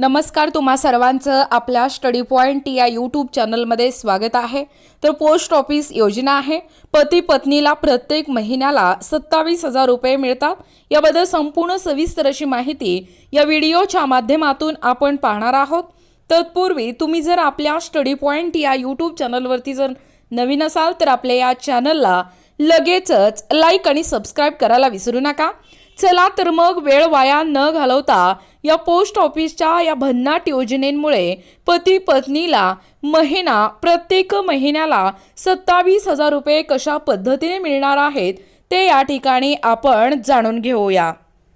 नमस्कार तुम्हा सर्वांचं आपल्या स्टडी पॉईंट या यूट्यूब चॅनलमध्ये स्वागत आहे. तर पोस्ट ऑफिस योजना आहे. पती पत्नीला प्रत्येक महिन्याला सत्तावीस हजार रुपये मिळतात. याबद्दल संपूर्ण सविस्तर अशी माहिती या व्हिडिओच्या माध्यमातून आपण पाहणार आहोत. तत्पूर्वी तुम्ही जर आपल्या स्टडी पॉईंट या यूट्यूब चॅनलवरती जर नवीन असाल तर आपल्या या चॅनलला लगेचच लाईक आणि सबस्क्राईब करायला विसरू नका. चला तर मग वेळ वाया न घालवता या पोस्ट ऑफिसच्या या भन्नाट योजनेमुळे पती पत्नीला महिना प्रत्येक महिन्याला सत्तावीस हजार रुपये कशा पद्धतीने मिळणार आहेत ते या ठिकाणी आपण जाणून घेऊया.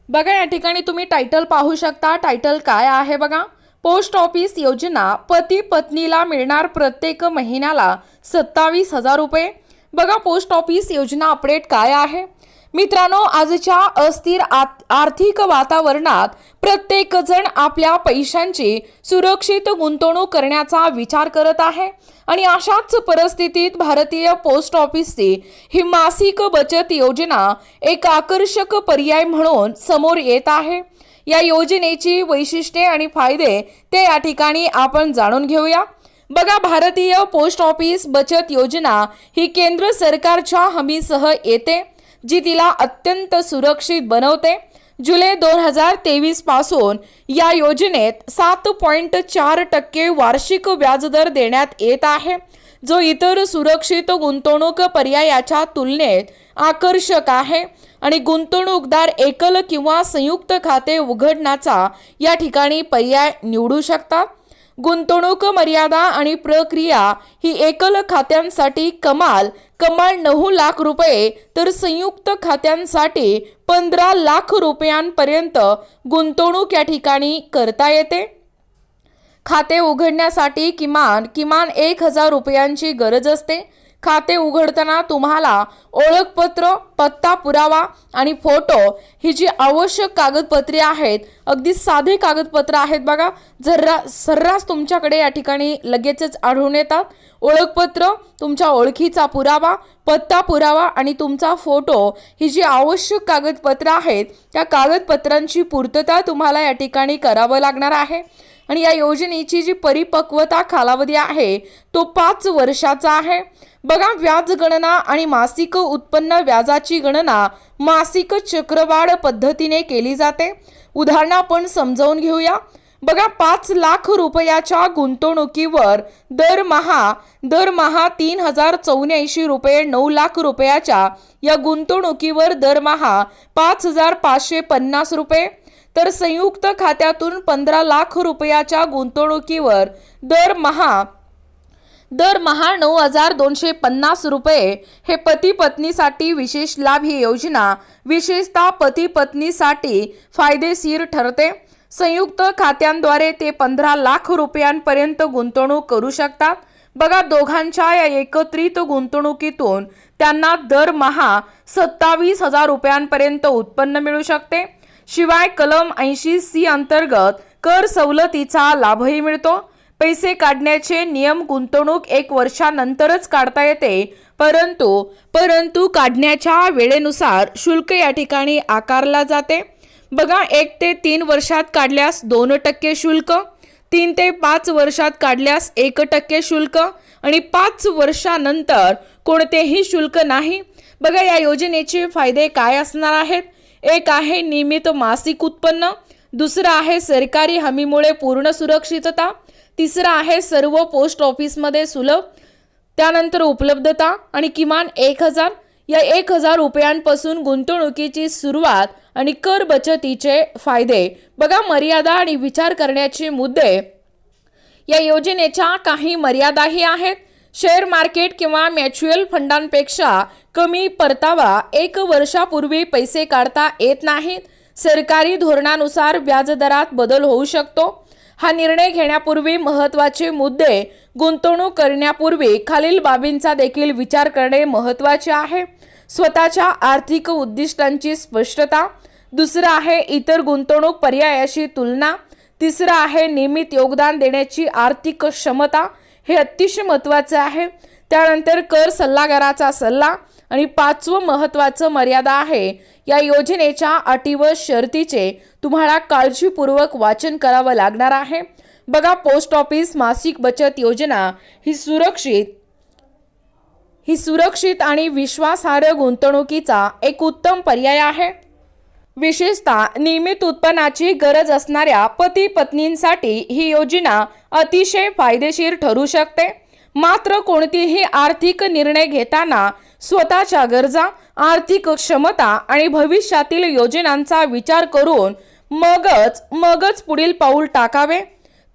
बघा या ठिकाणी तुम्ही टायटल पाहू शकता. टायटल काय आहे बघा? पोस्ट ऑफिस योजना पती पत्नीला मिळणार प्रत्येक महिन्याला सत्तावीस हजार रुपये. बघा पोस्ट ऑफिस योजना अपडेट काय आहे? मित्रांनो आजच्या अस्थिर आर्थिक वातावरणात प्रत्येक जण आपल्या पैशांची सुरक्षित गुंतवणूक करण्याचा विचार करत आहे. आणि अशाच परिस्थितीत भारतीय पोस्ट ऑफिसची ही मासिक बचत योजना एक आकर्षक पर्याय म्हणून समोर येत आहे. या योजनेची वैशिष्ट्ये आणि फायदे ते या ठिकाणी आपण जाणून घेऊया. बघा भारतीय पोस्ट ऑफिस बचत योजना ही केंद्र सरकारच्या हमीसह येते. जी तिला अत्यंत सुरक्षित बनवते. जुलै दोन हजार तेवीसपासून या योजनेत सात पॉईंट चार टक्के वार्षिक व्याजदर देण्यात येत आहे. जो इतर सुरक्षित गुंतवणूक पर्यायाच्या तुलनेत आकर्षक आहे आणि गुंतवणूकदार एकल किंवा संयुक्त खाते उघडण्याचा या ठिकाणी पर्याय निवडू शकतात. गुंतवणूक मर्यादा आणि प्रक्रिया ही एकल खात्यांसाठी कमाल. कमाल नऊ लाख रुपये तर संयुक्त खात्यांसाठी पंधरा लाख रुपयांपर्यंत गुंतवणूक या ठिकाणी करता येते. खाते उघडण्यासाठी किमान किमान एक हजार रुपयांची गरज असते. खाते उघडताना तुम्हाला ओळखपत्र पत्ता पुरावा आणि फोटो ही जी आवश्यक कागदपत्रे आहेत अगदी साधे कागदपत्र आहेत बघा जर्रा सर्रास तुमच्याकडे या ठिकाणी लगेचच आढळून येतात. ओळखपत्र तुमच्या ओळखीचा पुरावा पत्ता पुरावा आणि तुमचा फोटो ही जी आवश्यक कागदपत्र आहेत त्या कागदपत्रांची पूर्तता तुम्हाला या ठिकाणी करावं लागणार आहे. आणि या योजनेची जी परिपक्वता कालावधी आहे तो पाच वर्षाचा आहे. बघा व्याज गणना आणि मासिक उत्पन्न व्याजाची गणना मासिक चक्रवाढ पद्धतीने केली जाते. उदाहरण आपण समजावून घेऊया. बघा पाच लाख रुपयाच्या गुंतवणुकीवर दरमहा दरमहा तीन हजार चौऱ्याऐंशी रुपये नऊ लाख रुपयाच्या या गुंतवणुकीवर दरमहा पाच हजार पाचशे पन्नास रुपये. तर संयुक्त खात्यातून पंधरा लाख रुपयाच्या गुंतवणुकीवर दरमहा दरमहा नऊ हजार दोनशे पन्नास रुपये हे पती पत्नीसाठी विशेष लाभ ही योजना विशेषतः पती पत्नीसाठी फायदेशीर ठरते. संयुक्त खात्यांद्वारे ते पंधरा लाख रुपयांपर्यंत गुंतवणूक करू शकतात. बघा दोघांच्या या एकत्रित गुंतवणुकीतून त्यांना दरमहा सत्तावीस हजार रुपयांपर्यंत उत्पन्न मिळू शकते. शिवाय कलम ऐंशी सी अंतर्गत कर सवलतीचा लाभही मिळतो. पैसे काढण्याचे नियम गुंतवणूक एक वर्षानंतरच काढता येते. परंतु परंतु काढण्याच्या वेळेनुसार शुल्क या ठिकाणी आकारला जाते. बघा एक ते तीन वर्षात काढल्यास दोन टक्के शुल्क तीन ते पाच वर्षात काढल्यास एक टक्के शुल्क आणि पाच वर्षानंतर कोणतेही शुल्क नाही. बघा या योजनेचे फायदे काय असणार आहेत? एक आहे नियमित मासिक उत्पन्न दुसरं आहे सरकारी हमीमुळे पूर्ण सुरक्षितता तिसरं आहे सर्व पोस्ट ऑफिसमध्ये सुलभ त्यानंतर उपलब्धता आणि किमान एक हजार. या एक हजार रुपयांपासून गुंतवणुकीची सुरुवात आणि कर बचतीचे फायदे. बघा मर्यादा आणि विचार करण्याचे मुद्दे. या योजनेच्या काही मर्यादाही आहेत. शेअर मार्केट किंवा म्युच्युअल फंडांपेक्षा कमी परतावा एक वर्षापूर्वी पैसे काढता येत नाहीत. सरकारी धोरणानुसार व्याजदरात बदल होऊ शकतो. हा निर्णय घेण्यापूर्वी महत्त्वाचे मुद्दे गुंतवणूक करण्यापूर्वी खालील बाबींचा देखील विचार करणे महत्त्वाचे आहे. स्वतःच्या आर्थिक उद्दिष्टांची स्पष्टता. दुसरं आहे इतर गुंतवणूक पर्यायाशी तुलना. तिसरं आहे नियमित योगदान देण्याची आर्थिक क्षमता. हे अतिशय महत्त्वाचे आहे. त्यानंतर कर सल्लागाराचा सल्ला आणि पाचवं महत्त्वाचं मर्यादा आहे. या योजनेच्या अटी व शर्तीचे तुम्हाला काळजीपूर्वक वाचन करावं लागणार आहे. बघा पोस्ट ऑफिस मासिक बचत योजना ही सुरक्षित ही सुरक्षित आणि विश्वासार्ह गुंतवणुकीचा एक उत्तम पर्याय आहे. विशेषतः नियमित उत्पन्नाची गरज असणाऱ्या पती पत्नींसाठी ही योजना अतिशय फायदेशीर ठरू शकते. मात्र कोणतीही आर्थिक निर्णय घेताना स्वतःच्या गरजा आर्थिक क्षमता आणि भविष्यातील योजनांचा विचार करून मगच मगच पुढील पाऊल टाकावे.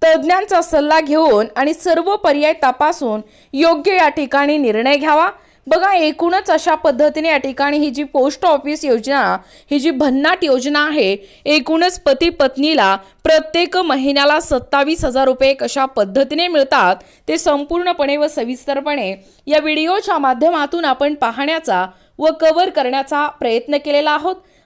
तज्ज्ञांचा सल्ला घेऊन आणि सर्व पर्याय तपासून योग्य या ठिकाणी निर्णय घ्यावा. बघा एकूणच अशा पद्धतीने या ठिकाणी ही जी पोस्ट ऑफिस योजना ही जी भन्नाट योजना आहे एकूणच पती पत्नीला प्रत्येक महिन्याला सत्तावीस हजार रुपये कशा पद्धतीने मिळतात ते संपूर्णपणे व सविस्तरपणे या व्हिडिओच्या माध्यमातून आपण पाहण्याचा व कव्हर करण्याचा प्रयत्न केलेला आहोत.